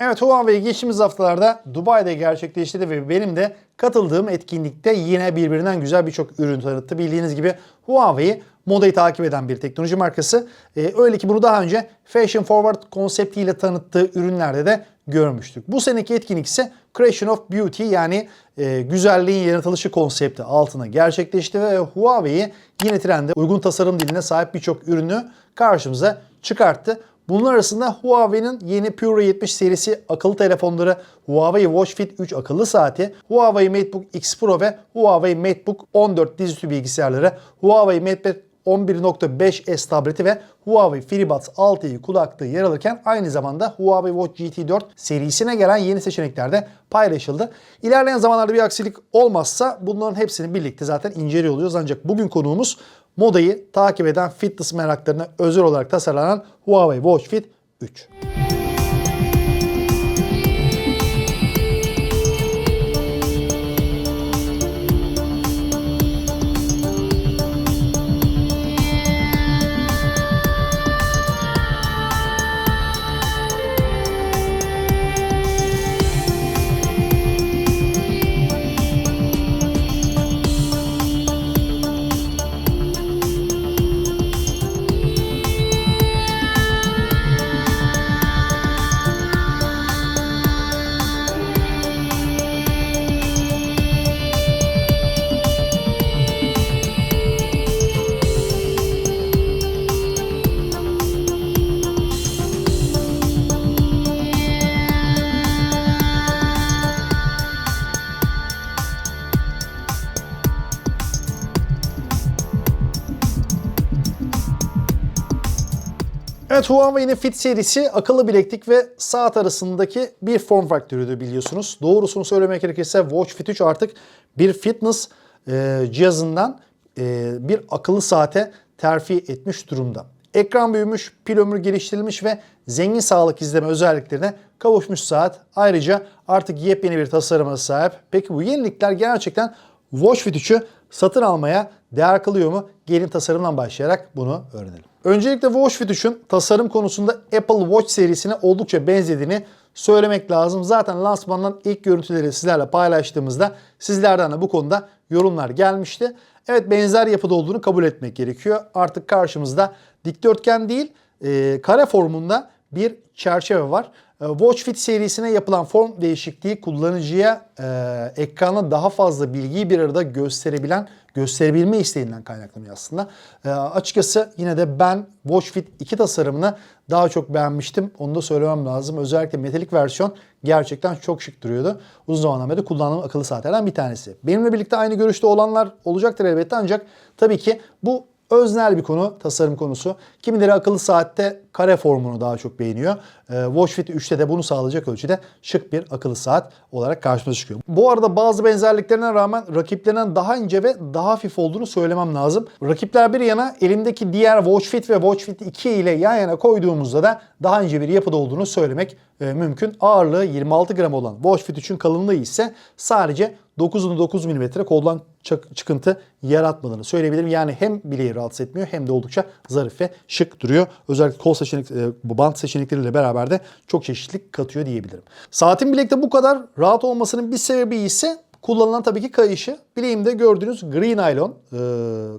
Evet Huawei geçtiğimiz haftalarda Dubai'de gerçekleştirdi ve benim de katıldığım etkinlikte yine birbirinden güzel birçok ürün tanıttı. Bildiğiniz gibi Huawei modayı takip eden bir teknoloji markası. Ee, öyle ki bunu daha önce Fashion Forward konseptiyle tanıttığı ürünlerde de görmüştük. Bu seneki etkinlik ise Creation of Beauty yani e, güzelliğin yaratılışı konsepti altına gerçekleşti ve Huawei yine trende uygun tasarım diline sahip birçok ürünü karşımıza çıkarttı. Bunlar arasında Huawei'nin yeni Pure 70 serisi akıllı telefonları, Huawei Watch Fit 3 akıllı saati, Huawei MateBook X Pro ve Huawei MateBook 14 dizüstü bilgisayarları, Huawei MatePad 11.5S tableti ve Huawei FreeBuds 6'yı kulaklığı yer alırken aynı zamanda Huawei Watch GT4 serisine gelen yeni seçenekler de paylaşıldı. İlerleyen zamanlarda bir aksilik olmazsa bunların hepsini birlikte zaten inceliyor oluyoruz. Ancak bugün konuğumuz modayı takip eden fitness meraklarına özel olarak tasarlanan Huawei Watch Fit 3. Evet Huawei'nin Fit serisi akıllı bileklik ve saat arasındaki bir form faktörüdür biliyorsunuz. Doğrusunu söylemek gerekirse Watch Fit 3 artık bir fitness e, cihazından e, bir akıllı saate terfi etmiş durumda. Ekran büyümüş, pil ömrü geliştirilmiş ve zengin sağlık izleme özelliklerine kavuşmuş saat. Ayrıca artık yepyeni bir tasarıma sahip. Peki bu yenilikler gerçekten Watch Fit 3'ü satın almaya değer kılıyor mu? Gelin tasarımdan başlayarak bunu öğrenelim. Öncelikle Watch Fit 3'ün tasarım konusunda Apple Watch serisine oldukça benzediğini söylemek lazım. Zaten lansmandan ilk görüntüleri sizlerle paylaştığımızda sizlerden de bu konuda yorumlar gelmişti. Evet benzer yapıda olduğunu kabul etmek gerekiyor. Artık karşımızda dikdörtgen değil e, kare formunda bir çerçeve var. E, Watch Fit serisine yapılan form değişikliği kullanıcıya e, ekrana daha fazla bilgiyi bir arada gösterebilen, gösterebilme isteğinden kaynaklanıyor aslında. E, açıkçası yine de ben Watch Fit 2 tasarımını daha çok beğenmiştim. Onu da söylemem lazım. Özellikle metalik versiyon gerçekten çok şık duruyordu. Uzun zamandan beri kullandığım akıllı saatlerden bir tanesi. Benimle birlikte aynı görüşte olanlar olacaktır elbette ancak tabii ki bu öznel bir konu, tasarım konusu. Kimileri akıllı saatte kare formunu daha çok beğeniyor. Ee, Watch Fit 3'te de bunu sağlayacak ölçüde şık bir akıllı saat olarak karşımıza çıkıyor. Bu arada bazı benzerliklerine rağmen rakiplerinden daha ince ve daha hafif olduğunu söylemem lazım. Rakipler bir yana elimdeki diğer Watch Fit ve Watch Fit 2 ile yan yana koyduğumuzda da daha ince bir yapıda olduğunu söylemek e, mümkün. Ağırlığı 26 gram olan Watch Fit 3'ün kalınlığı ise sadece 9.9 mm koldan çıkıntı yaratmadığını söyleyebilirim. Yani hem bileği rahatsız etmiyor hem de oldukça zarif ve şık duruyor. Özellikle kol seçenek, e, bant seçenekleriyle beraber de çok çeşitlilik katıyor diyebilirim. Saatin bilekte bu kadar rahat olmasının bir sebebi ise kullanılan tabii ki kayışı. Bileğimde gördüğünüz gri naylon e,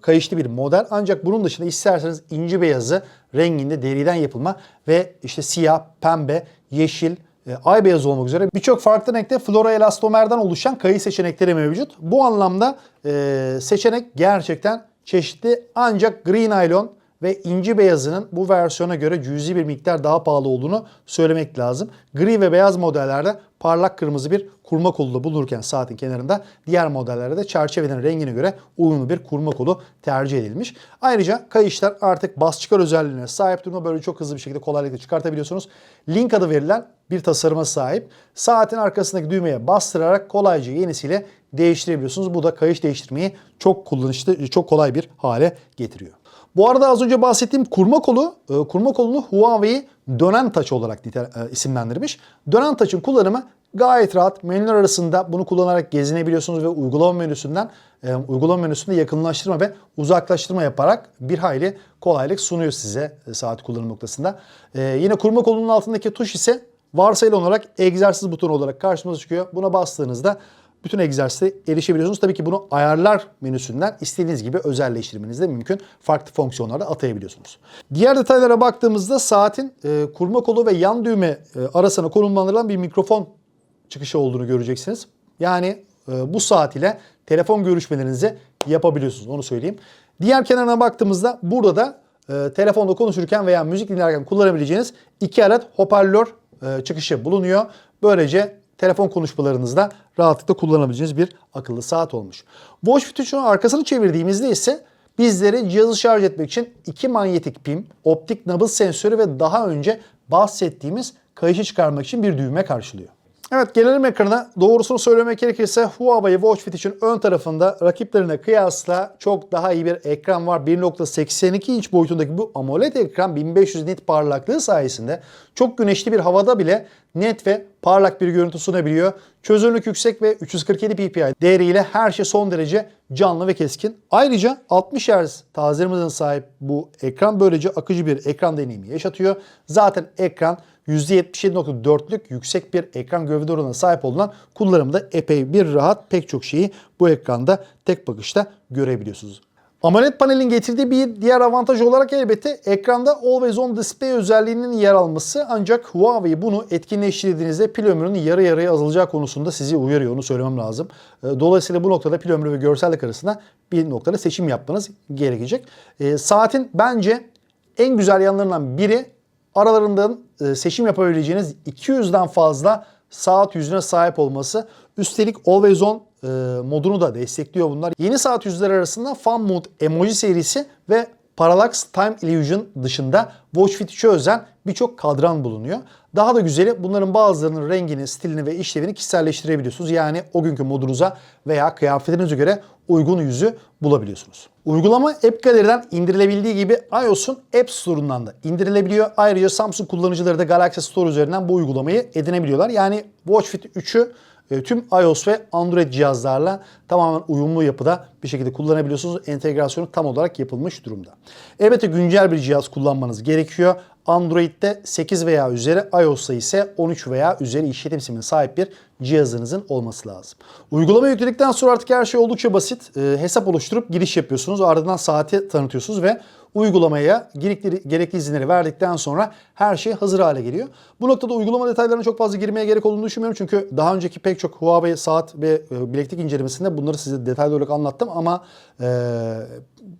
kayışlı bir model. Ancak bunun dışında isterseniz inci beyazı renginde deriden yapılma ve işte siyah, pembe, yeşil, e, ay beyaz olmak üzere birçok farklı renkte fluoroelastomerden oluşan kayı seçenekleri mevcut. Bu anlamda e, seçenek gerçekten çeşitli ancak gri naylon ve inci beyazının bu versiyona göre cüzi bir miktar daha pahalı olduğunu söylemek lazım. Gri ve beyaz modellerde parlak kırmızı bir kurma kolu da bulunurken saatin kenarında diğer modellerde de çerçevenin rengine göre uyumlu bir kurma kolu tercih edilmiş. Ayrıca kayışlar artık bas çıkar özelliğine sahip durumda böyle çok hızlı bir şekilde kolaylıkla çıkartabiliyorsunuz. Link adı verilen bir tasarıma sahip. Saatin arkasındaki düğmeye bastırarak kolayca yenisiyle değiştirebiliyorsunuz. Bu da kayış değiştirmeyi çok kullanışlı, çok kolay bir hale getiriyor. Bu arada az önce bahsettiğim kurma kolu, e, kurma kolunu Huawei dönen taç olarak e, isimlendirmiş. Dönen taçın kullanımı gayet rahat. Menüler arasında bunu kullanarak gezinebiliyorsunuz ve uygulama menüsünden e, uygulama menüsünde yakınlaştırma ve uzaklaştırma yaparak bir hayli kolaylık sunuyor size saat kullanım noktasında. Yine kurma kolunun altındaki tuş ise varsayılan olarak egzersiz butonu olarak karşımıza çıkıyor. Buna bastığınızda bütün egzersize erişebiliyorsunuz. Tabii ki bunu ayarlar menüsünden istediğiniz gibi özelleştirmeniz de mümkün. Farklı fonksiyonlarda atayabiliyorsunuz. Diğer detaylara baktığımızda saatin e, kurma kolu ve yan düğme e, arasına konumlandırılan bir mikrofon çıkışı olduğunu göreceksiniz. Yani e, bu saat ile telefon görüşmelerinizi yapabiliyorsunuz onu söyleyeyim. Diğer kenarına baktığımızda burada da e, telefonda konuşurken veya müzik dinlerken kullanabileceğiniz iki adet hoparlör e, çıkışı bulunuyor. Böylece telefon konuşmalarınızda rahatlıkla kullanabileceğiniz bir akıllı saat olmuş. Watch 3'ün arkasını çevirdiğimizde ise bizleri cihazı şarj etmek için iki manyetik pim, optik nabız sensörü ve daha önce bahsettiğimiz kayışı çıkarmak için bir düğme karşılıyor. Evet gelelim ekrana. Doğrusunu söylemek gerekirse Huawei Watch Fit için ön tarafında rakiplerine kıyasla çok daha iyi bir ekran var. 1.82 inç boyutundaki bu AMOLED ekran 1500 nit parlaklığı sayesinde çok güneşli bir havada bile net ve parlak bir görüntü sunabiliyor. Çözünürlük yüksek ve 347 ppi değeriyle her şey son derece canlı ve keskin. Ayrıca 60 Hz tazelemeden sahip bu ekran böylece akıcı bir ekran deneyimi yaşatıyor. Zaten ekran %77.4'lük yüksek bir ekran gövde oranına sahip olan kullanımda epey bir rahat pek çok şeyi bu ekranda tek bakışta görebiliyorsunuz. AMOLED panelin getirdiği bir diğer avantaj olarak elbette ekranda Always On Display özelliğinin yer alması ancak Huawei bunu etkinleştirdiğinizde pil ömrünün yarı yarıya azalacağı konusunda sizi uyarıyor onu söylemem lazım. Ee, Dolayısıyla bu noktada pil ömrü ve görsellik arasında bir noktada seçim yapmanız gerekecek. Ee, saatin bence en güzel yanlarından biri aralarından seçim yapabileceğiniz 200'den fazla saat yüzüne sahip olması. Üstelik Always On e, modunu da destekliyor bunlar. Yeni saat yüzleri arasında Fun Mode emoji serisi ve Parallax Time Illusion dışında Watch Fit 3'e özel birçok kadran bulunuyor. Daha da güzeli bunların bazılarının rengini, stilini ve işlevini kişiselleştirebiliyorsunuz. Yani o günkü modunuza veya kıyafetinize göre uygun yüzü bulabiliyorsunuz. Uygulama App Gallery'den indirilebildiği gibi iOS'un App Store'undan da indirilebiliyor. Ayrıca Samsung kullanıcıları da Galaxy Store üzerinden bu uygulamayı edinebiliyorlar. Yani Watch Fit 3'ü e, tüm iOS ve Android cihazlarla tamamen uyumlu yapıda bir şekilde kullanabiliyorsunuz. Entegrasyonu tam olarak yapılmış durumda. Elbette güncel bir cihaz kullanmanız gerekiyor. Android'de 8 veya üzeri, iOS'ta ise 13 veya üzeri işletim sistemine sahip bir cihazınızın olması lazım. Uygulama yükledikten sonra artık her şey oldukça basit. E, hesap oluşturup giriş yapıyorsunuz. Ardından saati tanıtıyorsunuz ve uygulamaya gerekli, gerekli izinleri verdikten sonra her şey hazır hale geliyor. Bu noktada uygulama detaylarına çok fazla girmeye gerek olduğunu düşünmüyorum. Çünkü daha önceki pek çok Huawei saat ve e, bileklik incelemesinde bunları size detaylı olarak anlattım ama e,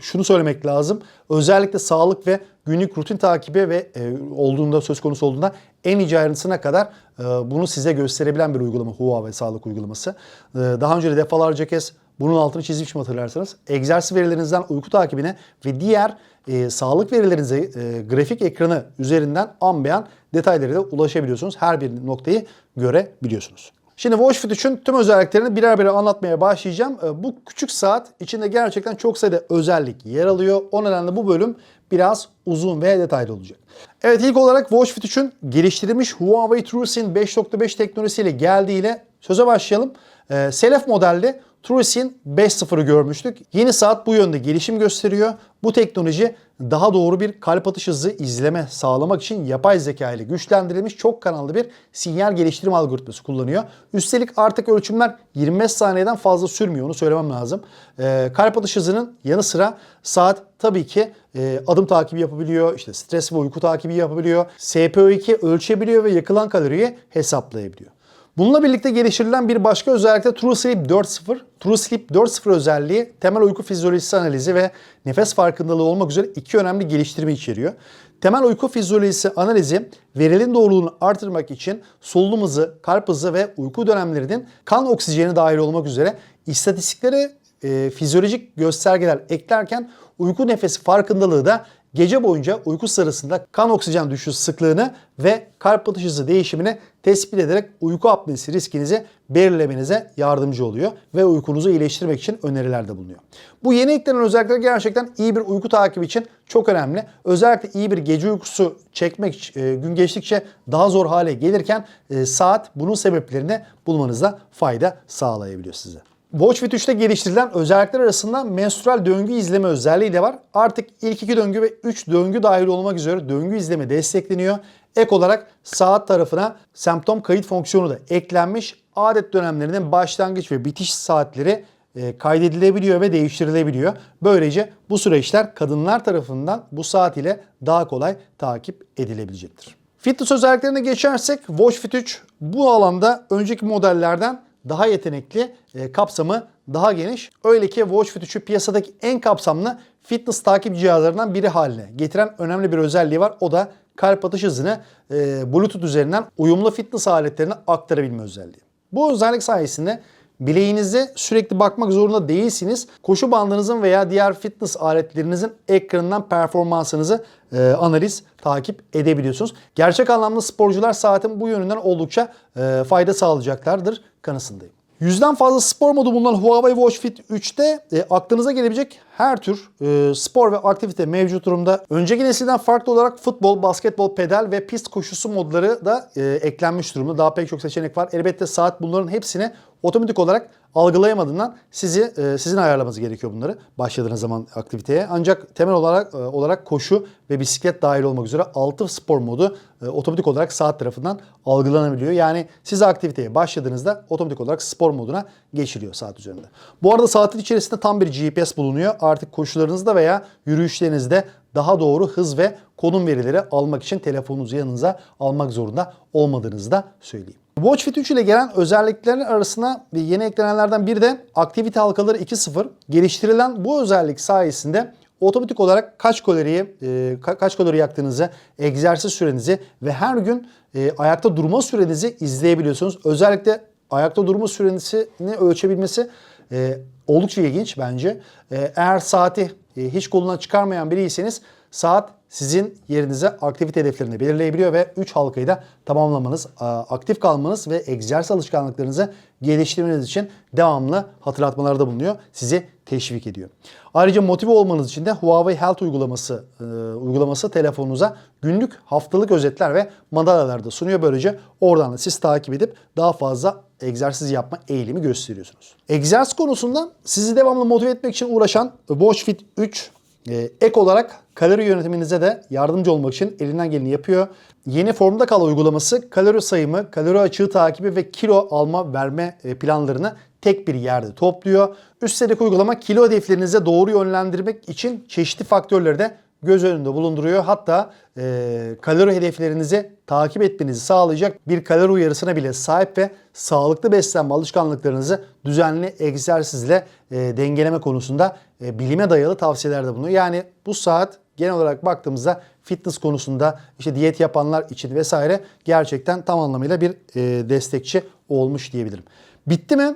şunu söylemek lazım. Özellikle sağlık ve günlük rutin takibi ve e, olduğunda söz konusu olduğunda en ince ayrıntısına kadar e, bunu size gösterebilen bir uygulama Huawei sağlık uygulaması. E, daha önce de defalarca kez bunun altını çizmişim hatırlarsanız. Egzersiz verilerinizden uyku takibine ve diğer e, sağlık verilerinize e, grafik ekranı üzerinden an beyan detaylara da ulaşabiliyorsunuz. Her bir noktayı görebiliyorsunuz. Şimdi Watch Fit 3'ün tüm özelliklerini birer birer anlatmaya başlayacağım. E, Bu küçük saat içinde gerçekten çok sayıda özellik yer alıyor. O nedenle bu bölüm biraz uzun ve detaylı olacak. Evet ilk olarak Watch Fit 3'ün geliştirilmiş Huawei TrueSync 5.5 teknolojisiyle geldiğiyle söze başlayalım. E, Selef modelde TrueSync 5.0'ı görmüştük. Yeni saat bu yönde gelişim gösteriyor. Bu teknoloji daha doğru bir kalp atış hızı izleme sağlamak için yapay zeka ile güçlendirilmiş çok kanallı bir sinyal geliştirme algoritması kullanıyor. Üstelik artık ölçümler 25 saniyeden fazla sürmüyor onu söylemem lazım. Ee, kalp atış hızının yanı sıra saat tabii ki e, adım takibi yapabiliyor, işte stres ve uyku takibi yapabiliyor, SPO2 ölçebiliyor ve yakılan kaloriyi hesaplayabiliyor. Bununla birlikte geliştirilen bir başka özellik de True Sleep 4.0. True Sleep 4.0 özelliği temel uyku fizyolojisi analizi ve nefes farkındalığı olmak üzere iki önemli geliştirme içeriyor. Temel uyku fizyolojisi analizi verilin doğruluğunu artırmak için solunum hızı, kalp hızı ve uyku dönemlerinin kan oksijeni dahil olmak üzere istatistiklere e, fizyolojik göstergeler eklerken uyku nefesi farkındalığı da gece boyunca uyku sırasında kan oksijen düşüş sıklığını ve kalp atış hızı değişimini tespit ederek uyku apnesi riskinizi belirlemenize yardımcı oluyor ve uykunuzu iyileştirmek için önerilerde bulunuyor. Bu yeni eklenen özellikler gerçekten iyi bir uyku takibi için çok önemli. Özellikle iyi bir gece uykusu çekmek e, gün geçtikçe daha zor hale gelirken e, saat bunun sebeplerini bulmanızda fayda sağlayabiliyor size. Watch Fit 3'te geliştirilen özellikler arasında menstrual döngü izleme özelliği de var. Artık ilk iki döngü ve 3 döngü dahil olmak üzere döngü izleme destekleniyor. Ek olarak saat tarafına semptom kayıt fonksiyonu da eklenmiş. Adet dönemlerinin başlangıç ve bitiş saatleri e, kaydedilebiliyor ve değiştirilebiliyor. Böylece bu süreçler kadınlar tarafından bu saat ile daha kolay takip edilebilecektir. Fitness özelliklerine geçersek Watch Fit 3 bu alanda önceki modellerden daha yetenekli, e, kapsamı daha geniş. Öyle ki Watch Fit 3'ü piyasadaki en kapsamlı fitness takip cihazlarından biri haline getiren önemli bir özelliği var. O da kalp atış hızını e, Bluetooth üzerinden uyumlu fitness aletlerine aktarabilme özelliği. Bu özellik sayesinde bileğinize sürekli bakmak zorunda değilsiniz. Koşu bandınızın veya diğer fitness aletlerinizin ekranından performansınızı e, analiz, takip edebiliyorsunuz. Gerçek anlamda sporcular saatin bu yönünden oldukça e, fayda sağlayacaklardır kanısındayım. Yüzden fazla spor modu bulunan Huawei Watch Fit 3'te e, aklınıza gelebilecek her tür e, spor ve aktivite mevcut durumda. Önceki nesilden farklı olarak futbol, basketbol, pedal ve pist koşusu modları da e, eklenmiş durumda. Daha pek çok seçenek var. Elbette saat bunların hepsini otomatik olarak algılayamadığından sizi e, sizin ayarlamanız gerekiyor bunları başladığınız zaman aktiviteye. Ancak temel olarak e, olarak koşu ve bisiklet dahil olmak üzere 6 spor modu e, otomatik olarak saat tarafından algılanabiliyor. Yani siz aktiviteye başladığınızda otomatik olarak spor moduna geçiriyor saat üzerinde. Bu arada saatin içerisinde tam bir GPS bulunuyor. Artık koşularınızda veya yürüyüşlerinizde daha doğru hız ve konum verileri almak için telefonunuzu yanınıza almak zorunda olmadığınızı da söyleyeyim. Watch Fit 3 ile gelen özelliklerin arasına yeni eklenenlerden biri de aktivite halkaları 2.0. Geliştirilen bu özellik sayesinde otomatik olarak kaç kaloriyi e, ka- kaç kalori yaktığınızı, egzersiz sürenizi ve her gün e, ayakta durma sürenizi izleyebiliyorsunuz. Özellikle ayakta durma süresini ölçebilmesi e, oldukça ilginç bence. E, eğer saati e, hiç koluna çıkarmayan biriyseniz saat sizin yerinize aktivite hedeflerini belirleyebiliyor ve 3 halkayı da tamamlamanız, a, aktif kalmanız ve egzersiz alışkanlıklarınızı geliştirmeniz için devamlı hatırlatmalarda bulunuyor. Sizi teşvik ediyor. Ayrıca motive olmanız için de Huawei Health uygulaması e, uygulaması telefonunuza günlük, haftalık özetler ve madalyalar da sunuyor. Böylece oradan da siz takip edip daha fazla egzersiz yapma eğilimi gösteriyorsunuz. Egzersiz konusunda sizi devamlı motive etmek için uğraşan Watch Fit 3 ee, ek olarak kalori yönetiminize de yardımcı olmak için elinden geleni yapıyor. Yeni formda kal uygulaması kalori sayımı, kalori açığı takibi ve kilo alma verme e, planlarını tek bir yerde topluyor. Üstelik uygulama kilo hedeflerinize doğru yönlendirmek için çeşitli faktörleri de göz önünde bulunduruyor. Hatta e, kalori hedeflerinizi takip etmenizi sağlayacak bir kalori uyarısına bile sahip ve sağlıklı beslenme alışkanlıklarınızı düzenli egzersizle e, dengeleme konusunda e, bilime dayalı tavsiyelerde bulunuyor. Yani bu saat genel olarak baktığımızda fitness konusunda işte diyet yapanlar için vesaire gerçekten tam anlamıyla bir e, destekçi olmuş diyebilirim. Bitti mi?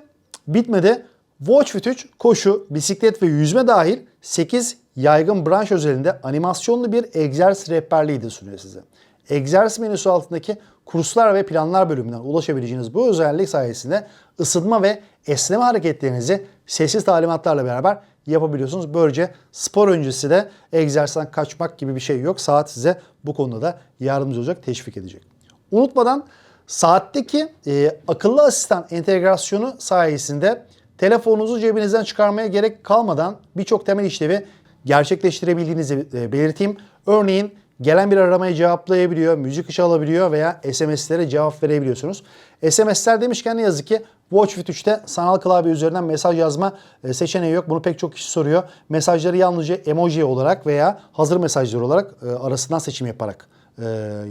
Bitmedi. Watch Fit 3 koşu, bisiklet ve yüzme dahil 8 yaygın branş özelinde animasyonlu bir egzersiz rehberliği de sunuyor size. Egzersiz menüsü altındaki kurslar ve planlar bölümünden ulaşabileceğiniz bu özellik sayesinde ısınma ve esneme hareketlerinizi sessiz talimatlarla beraber yapabiliyorsunuz. Böylece spor öncesi de egzersizden kaçmak gibi bir şey yok. Saat size bu konuda da yardımcı olacak, teşvik edecek. Unutmadan saatteki e, akıllı asistan entegrasyonu sayesinde telefonunuzu cebinizden çıkarmaya gerek kalmadan birçok temel işlevi gerçekleştirebildiğinizi e, belirteyim. Örneğin gelen bir aramayı cevaplayabiliyor, müzik ışığı alabiliyor veya SMS'lere cevap verebiliyorsunuz. SMS'ler demişken ne yazık ki Watch Fit 3'te sanal klavye üzerinden mesaj yazma e, seçeneği yok. Bunu pek çok kişi soruyor. Mesajları yalnızca emoji olarak veya hazır mesajlar olarak e, arasından seçim yaparak e,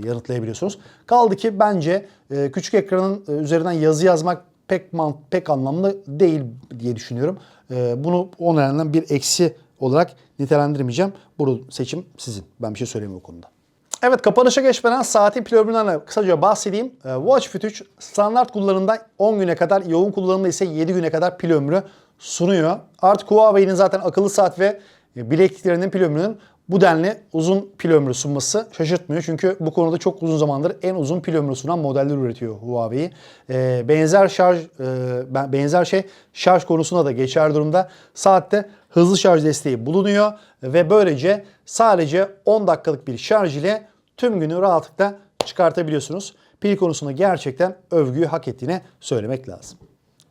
yanıtlayabiliyorsunuz. Kaldı ki bence küçük ekranın üzerinden yazı yazmak pek pek anlamlı değil diye düşünüyorum. Bunu o nedenden bir eksi olarak nitelendirmeyeceğim. Bu seçim sizin. Ben bir şey söyleyeyim o konuda. Evet kapanışa geçmeden saatin pil ömründen kısaca bahsedeyim. Ee, Watch Fit 3 standart kullanımda 10 güne kadar, yoğun kullanımda ise 7 güne kadar pil ömrü sunuyor. Artık Huawei'nin zaten akıllı saat ve bilekliklerinin pil ömrünün bu denli uzun pil ömrü sunması şaşırtmıyor. Çünkü bu konuda çok uzun zamandır en uzun pil ömrü sunan modeller üretiyor Huawei. Ee, benzer şarj e, benzer şey şarj konusunda da geçer durumda. Saatte hızlı şarj desteği bulunuyor ve böylece sadece 10 dakikalık bir şarj ile tüm günü rahatlıkla çıkartabiliyorsunuz. Pil konusunda gerçekten övgüyü hak ettiğini söylemek lazım.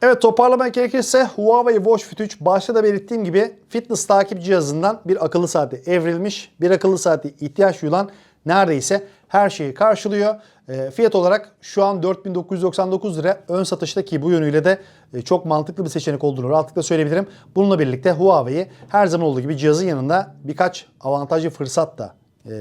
Evet toparlamak gerekirse Huawei Watch Fit 3 başta da belirttiğim gibi fitness takip cihazından bir akıllı saate evrilmiş. Bir akıllı saate ihtiyaç duyulan neredeyse her şeyi karşılıyor. E, fiyat olarak şu an 4999 lira ön satışta ki bu yönüyle de e, çok mantıklı bir seçenek olduğunu rahatlıkla söyleyebilirim. Bununla birlikte Huawei her zaman olduğu gibi cihazın yanında birkaç avantajlı fırsat da e,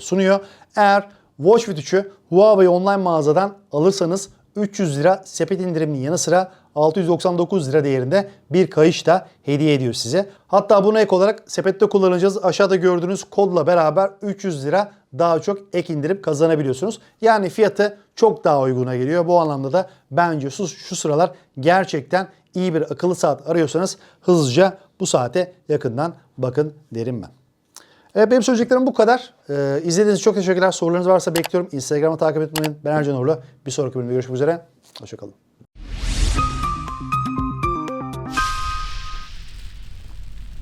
sunuyor. Eğer Watch Fit 3'ü Huawei online mağazadan alırsanız 300 lira sepet indiriminin yanı sıra 699 lira değerinde bir kayış da hediye ediyor size. Hatta buna ek olarak sepette kullanacağız. Aşağıda gördüğünüz kodla beraber 300 lira daha çok ek indirim kazanabiliyorsunuz. Yani fiyatı çok daha uyguna geliyor. Bu anlamda da bence şu, şu sıralar gerçekten iyi bir akıllı saat arıyorsanız hızlıca bu saate yakından bakın derim ben. Evet benim söyleyeceklerim bu kadar. Ee, izlediğiniz için çok teşekkürler. Sorularınız varsa bekliyorum. Instagram'ı takip etmeyi unutmayın. Ben Ercan Uğurlu. Bir sonraki bölümde görüşmek üzere. Hoşçakalın.